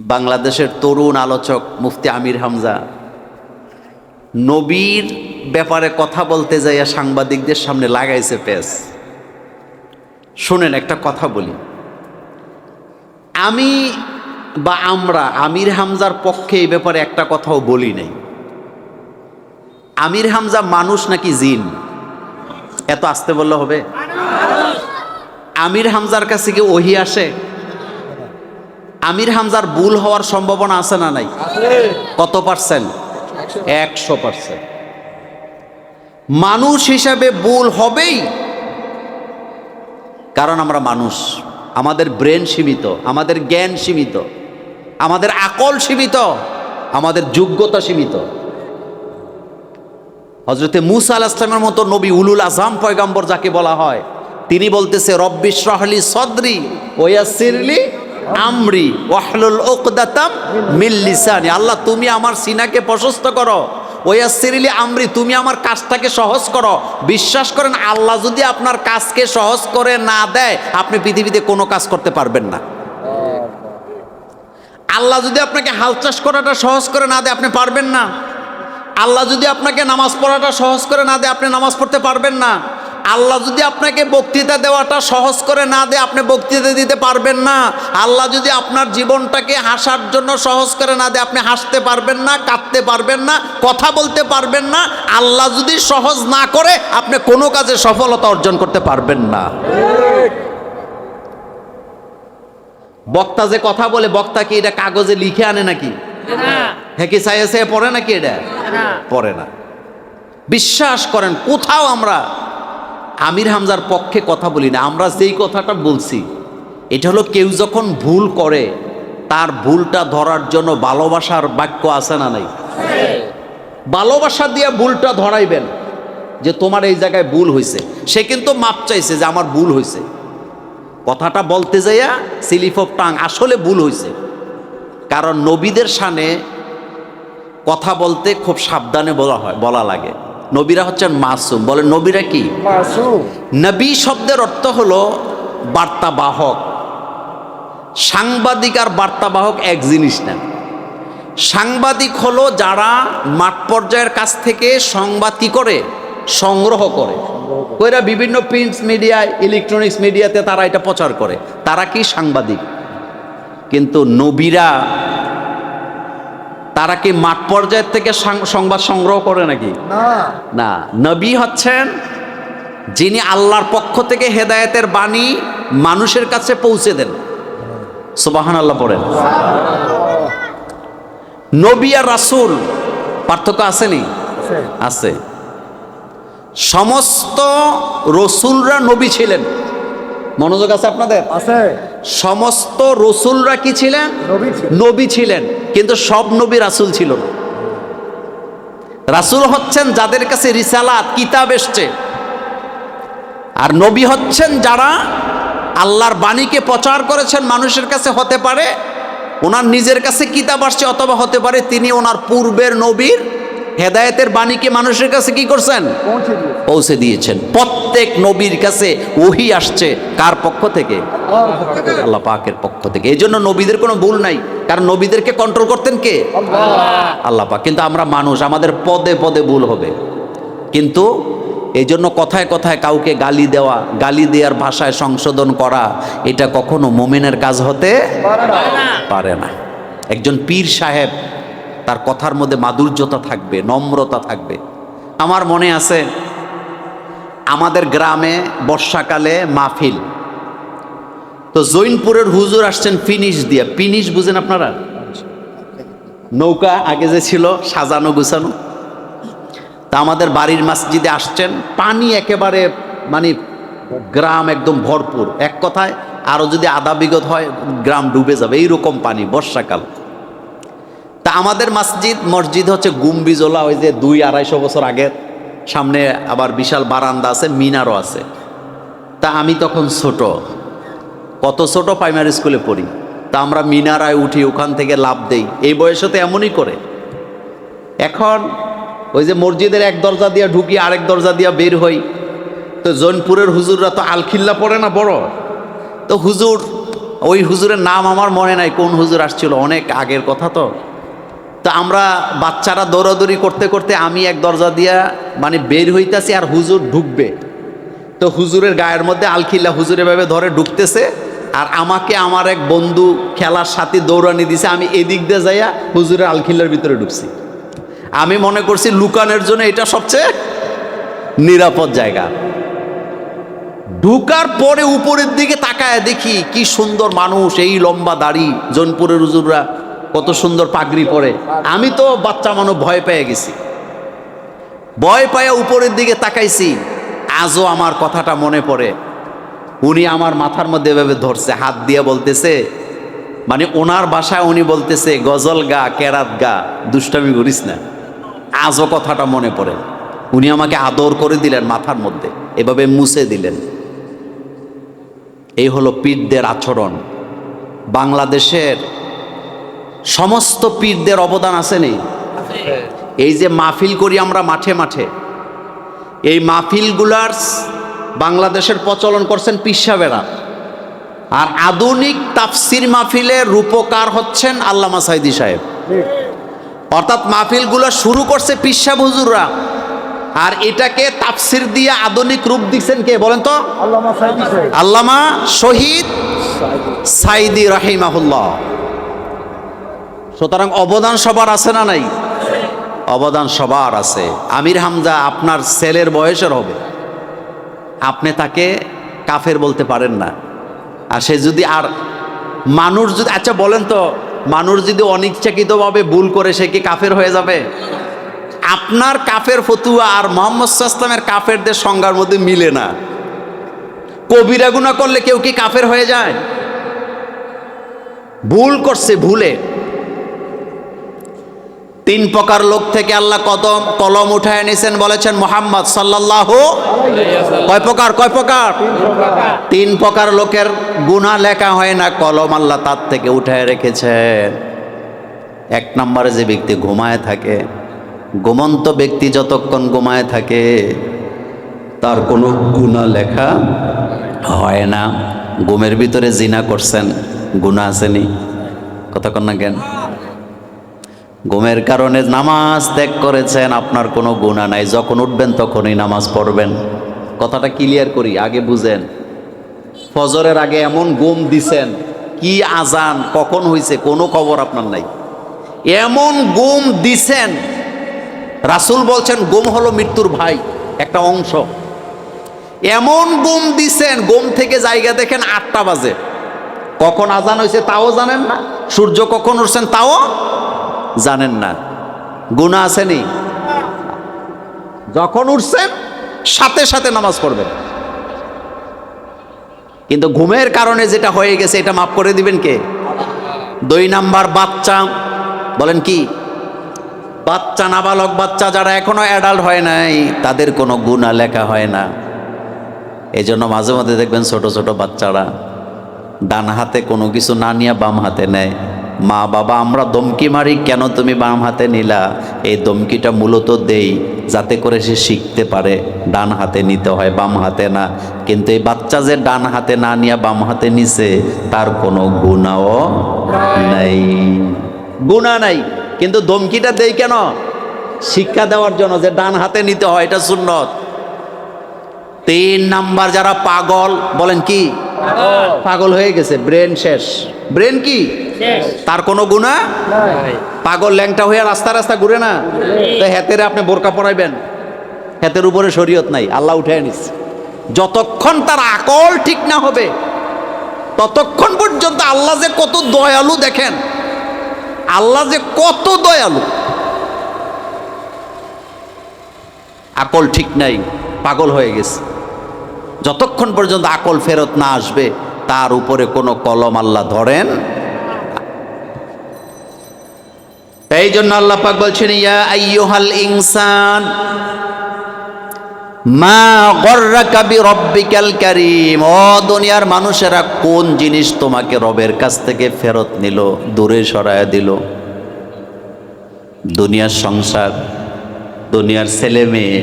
বাংলাদেশের তরুণ আলোচক মুফতি আমির হামজা, নবীর ব্যাপারে কথা বলতে যাইয়া সাংবাদিকদের সামনে লাগাইছে পেস শোনেন, একটা কথা বলি। আমি বা আমরা, আমির হামজার পক্ষে এই ব্যাপারে একটা কথাও বলি নাই। আমির হামজা মানুষ নাকি জিন? এত আসতে বললে হবে? আমির হামজার কাছে কি ওহি আসে? আমির হামজার ভুল হওয়ার সম্ভাবনা আছে না নাই? কত পার্সেন্ট? একশো। পার্সেন্ট। মানুষ হিসাবে ভুল হবেই। কারণ আমরা মানুষ। আমাদের ব্রেন সীমিত আমাদের জ্ঞান সীমিত আমাদের আকল সীমিত আমাদের যোগ্যতা সীমিত। হজরতে মুসা আল ইসলামের মতো নবী উলুল আজম পয়গাম্বর যাকে বলা হয় তিনি বলতেছে রব্বিশ রহলি সদরি ওয়াসিরলি আমরি ওয়াহলুল উকদাতাম মিল লিসানি। আল্লাহ, তুমি আমার সিনাকে প্রশস্ত করো। ওয়াসিরলি আমরি, তুমি আমার কাজটাকে সহজ করো। বিশ্বাস করেন, আল্লাহ যদি আপনার কাজকে সহজ করে না দেয়, আপনি পৃথিবীতে কোনো কাজ করতে পারবেন না। আল্লাহ যদি আপনাকে হাল চাষ করাটা সহজ করে না দেয়, আপনি পারবেন না। আল্লাহ যদি আপনাকে নামাজ পড়াটা সহজ করে না দেয়, আপনি নামাজ পড়তে পারবেন না। আল্লাহ যদি আপনাকে বক্তৃতা দেওয়াটা সহজ করে না দেয় আপনি বক্তৃতা দিতে পারবেন না। আল্লাহ যদি আপনার জীবনটাকে হাসার জন্য সহজ করে না দেয় আপনি হাসতে পারবেন না কাঁদতে পারবেন না কথা বলতে পারবেন না। আল্লাহ যদি সহজ না করে আপনি কোনো কাজে সফলতা অর্জন করতে পারবেন না। বক্তা যে কথা বলে বক্তা কি এটা কাগজে লিখে আনে নাকি? হ্যাঁ কি চাইয়ে পড়ে নাকি এটা? পড়ে না। বিশ্বাস করেন কোথাও আমরা আমির হামজার পক্ষে কথা বলি না, আমরা যেই কথাটা বলছি, এটা হলো কেউ যখন ভুল করে, তার ভুলটা ধরার জন্য ভালোবাসার বাক্য আছে না নাই? ভালোবাসা দিয়ে ভুলটা ধরাইবেন, যে তোমার এই জায়গায় ভুল হয়েছে সে কিন্তু মাপ চাইছে যে আমার ভুল হয়েছে কথাটা বলতে যাইয়া সিলিফ অফ টাং, আসলে ভুল হয়েছে কারণ নবীদের সানে কথা বলতে খুব সাবধানে বলা হয়, বলা লাগে। নবীরা হচ্ছেন মাসুম। বলে নবীরা কি? নবী শব্দের অর্থ হলো বার্তাবাহক। সাংবাদিক আর বার্তাবাহক এক জিনিস না। সাংবাদিক হলো যারা মাঠ পর্যায়ের কাছ থেকে সংবাদ করে? সংগ্রহ করে। কইরা বিভিন্ন প্রিন্ট মিডিয়া ইলেকট্রনিক্স মিডিয়াতে তারা এটা প্রচার করে। তারা কি সাংবাদিক? কিন্তু নবীরা তারা কি মাঠ পর্যায়ের থেকে সংবাদ সংগ্রহ করে নাকি? না। নবী হচ্ছেন যিনি আল্লাহর পক্ষ থেকে হেদায়েতের বাণী মানুষের কাছে পৌঁছে দেন। সুবাহান আল্লাহ পড়েন। নবী আর রাসূল পার্থক্য আসেনি? আছে। আছে। সমস্ত রসুলরা নবী ছিলেন। মনোযোগ আছে আপনাদের? আছে। সমস্ত রসুলরা কি ছিলেন? নবী ছিলেন। কিন্তু সব নবী রাসুল ছিল না। রাসূল হচ্ছেন যাদের কাছে রিসালাত কিতাব এসছে। আর নবী হচ্ছেন যারা আল্লাহর বাণীকে প্রচার করেছেন মানুষের কাছে হতে পারে ওনার নিজের কাছে কিতাব আসছে অথবা হতে পারে তিনি ওনার পূর্বের নবীর হেদায়েতের বাণীকে মানুষের কাছে কি করছেন? পৌঁছে দিয়েছেন। প্রত্যেক নবীর কাছে ওহি আসছে কার পক্ষ থেকে। আল্লাহ পাকের পক্ষ থেকে। এই জন্য নবীদের কোনো ভুল নাই কারণ নবীদেরকে কন্ট্রোল করতেন কে? আল্লাহ। পাক। কিন্তু আমরা মানুষ আমাদের পদে পদে ভুল হবে। কিন্তু এই জন্য কথায় কথায় কাউকে গালি দেওয়া গালি দেওয়ার ভাষায় সংশোধন করা এটা কখনো মোমেনের কাজ হতে পারে না। একজন পীর সাহেব তার কথার মধ্যে মাধুর্যতা থাকবে, নম্রতা থাকবে। আমার মনে আছে, আমাদের গ্রামে বর্ষাকালে মাহফিল। তো জৈনপুরের হুজুর আসছেন ফিনিশ দিয়ে। ফিনিশ বুঝেন আপনারা? নৌকা আগে যে ছিল, সাজানো, গুছানো। তা আমাদের বাড়ির মসজিদে আসছেন, পানি একেবারে মানে গ্রাম একদম ভরপুর। এক কথায় আরও যদি আধা বিগত হয়, গ্রাম ডুবে যাবে। এইরকম পানি বর্ষাকাল। আমাদের মসজিদ মসজিদ হচ্ছে গুম্বিজোলা, ওই যে দুই আড়াইশো বছর আগের। সামনে আবার বিশাল বারান্দা আছে, মিনারও আছে। তা আমি তখন ছোট। কত ছোট প্রাইমারি স্কুলে পড়ি। তা আমরা মিনারায় উঠি, ওখান থেকে লাভ দেই। এই বয়সে তো এমনই করে। এখন ওই যে মসজিদের এক দরজা দিয়ে ঢুকি, আরেক দরজা দিয়ে বের হই। তো জৈনপুরের হুজুররা তো আলখিল্লা পড়ে না, বড়। তো হুজুর, ওই হুজুরের নাম আমার মনে নাই, কোন হুজুর আসছিল, অনেক আগের কথা তো। তো আমরা বাচ্চারা দৌড়াদৌড়ি করতে করতে আমি এক দরজা দিয়া মানে বের হইতাছি আর হুজুর ঢুকবে। তো হুজুরের গায়ের মধ্যে আলখিল্লা হুজুর এভাবে ধরে ঢুকতেছে আর আমাকে আমার এক বন্ধু খেলার সাথে দৌড়ানি দিছে, আমি এদিক দিয়ে যাইয়া হুজুরের আলখিল্লার ভিতরে ঢুকছি। আমি মনে করছি লুকানোর জন্য এটা সবচেয়ে নিরাপদ জায়গা। ঢুকার পরে উপরের দিকে তাকায় দেখি কি সুন্দর মানুষ, এই লম্বা দাড়ি, জোনপুরের হুজুররা কত সুন্দর পাগড়ি পরে। আমি তো বাচ্চা মানুষ ভয় পেয়ে গেছি। ভয় পায়া উপরের দিকে তাকাইছি। আজও আমার কথাটা মনে পড়ে। উনি আমার মাথার মধ্যে এভাবে ধরছে, হাত দিয়ে বলতেছে মানে ওনার বাসায় উনি বলতেছে, গজল গা, কেরাত গা, দুষ্টামি করিস না। আজও কথাটা মনে পড়ে। উনি আমাকে আদর করে দিলেন মাথার মধ্যে, এভাবে মুছে দিলেন। এই হলো পীরদের আচরণ। বাংলাদেশের সমস্ত পীরদের অবদান আছে নেই। এই যে মাহফিল করি আমরা মাঠে মাঠে এই মাহফিলগুলার বাংলাদেশের প্রচলন করছেন পিসাবেরা আর আধুনিক তাফসির মাহফিলের রূপকার হচ্ছেন আল্লামা সাইদি সাহেব। অর্থাৎ মাহফিলগুলো শুরু করছে পিসা হুজুররা। আর এটাকে তাফসির দিয়ে আধুনিক রূপ দিচ্ছেন কে বলেন তো? আল্লামা শহীদ সাইদি রাহিমাহুল্লাহ। সুতরাং অবদান সবার আছে না নাই? অবদান সবার আছে। আমির হামজা আপনার ছেলের বয়সের হবে। আপনি তাকে কাফের বলতে পারেন না। আর সে যদি আর মানুষ যদি আচ্ছা বলেন তো, মানুষ যদি অনিচ্ছাকৃতভাবে ভুল করে, সে কি কাফের হয়ে যাবে? আপনার কাফের ফতুয়া আর মোহাম্মদ ইসলামের কাফেরদের সংজ্ঞার মধ্যে মিলে না। কবিরা গুণা করলে কেউ কি কাফের হয়ে যায়? ভুল করছে, ভুলে। তিন প্রকার লোক থেকে আল্লাহ কদম কলম উঠায় নিয়েছেন বলেছেন মোহাম্মদ সাল্লাহ কয় প্রকার কয় প্রকার? তিন প্রকার। লোকের গুণা লেখা হয় না কলম আল্লাহ তার থেকে উঠায় রেখেছেন। এক নম্বরে যে ব্যক্তি ঘুমায় থাকে ঘুমন্ত ব্যক্তি যতক্ষণ ঘুমায় থাকে তার কোনো গুণা লেখা হয় না। ঘুমের ভিতরে জিনা করছেন গুণা আসেনি কতক্ষণ না জ্ঞান ঘুমের কারণে নামাজ ত্যাগ করেছেন, আপনার কোনো গুণা নাই। যখন উঠবেন তখনই নামাজ পড়বেন। কথাটা ক্লিয়ার করি, আগে বুঝেন। ফজরের আগে এমন গুম দিছেন, কি আজান, কখন হয়েছে কোনো খবর আপনার নাই। এমন গুম দিছেন, রাসূল বলছেন গুম হলো মৃত্যুর ভাই একটা অংশ। এমন গুম দিছেন গুম থেকে জায়গা দেখেন আটটা বাজে। কখন আজান হয়েছে তাও জানেন না, সূর্য কখন উঠছেন তাও জানেন না। গুণা আসেনি যখন উঠছেন, সাথে সাথে নামাজ পড়বেন। কিন্তু ঘুমের কারণে যেটা হয়ে গেছে, এটা মাফ করে দিবেন কে? দুই নাম্বার বাচ্চা, বলেন কি? বাচ্চা নাবালক বাচ্চা যারা এখনও অ্যাডাল্ট হয় নাই, তাদের কোনো গুণা লেখা হয় না। এই জন্য মাঝে মাঝে দেখবেন ছোট ছোট বাচ্চারা ডান হাতে কোনো কিছু না নিয়ে বাম হাতে নেয়। মা বাবা, আমরা দমকি মারি, কেন তুমি বাম হাতে নিলা? এই দমকিটা মূলত দেই যাতে করে সে শিখতে পারে, ডান হাতে নিতে হয়, বাম হাতে না। কিন্তু এই বাচ্চা যে ডান হাতে না নিয়ে বাম হাতে নিছে, তার কোনো গুণাও নাই। গুণা নাই, কিন্তু দমকিটা দেই কেন? শিক্ষা দেওয়ার জন্য যে ডান হাতে নিতে হয়, এটা সুন্নত। তিন নাম্বার, যারা পাগল, বলেন কি? পাগল হয়ে গেছে ব্রেন শেষ। ব্রেন কি? তার কোনো গুণা? পাগল ল্যাংটা হয়ে রাস্তা রাস্তা ঘুরে না? তো হেতেরে আপনি বোরকা পরাইবেন। হেতের উপরে শরীয়ত নাই আল্লাহ উঠে নিস যতক্ষণ তার আকল ঠিক না হবে ততক্ষণ পর্যন্ত আল্লাহ যে কত দয়ালু দেখেন আল্লাহ যে কত দয়ালু। আকল ঠিক নাই পাগল হয়ে গেছে। যতক্ষণ পর্যন্ত আকল ফেরত না আসবে, তার উপরে কোনো কলম আল্লাহ ধরেন? এই জন্য আল্লাহ পাক বলছেন, ইয়া আইয়ুহাল ইনসান, মা গর্রাকা বিরব্বিকাল কারীম। ও দুনিয়ার মানুষেরা, কোন জিনিস তোমাকে রবের কাছ থেকে ফেরত নিল, দূরে সরায় দিল? দুনিয়ার সংসার, দুনিয়ার ছেলে মেয়ে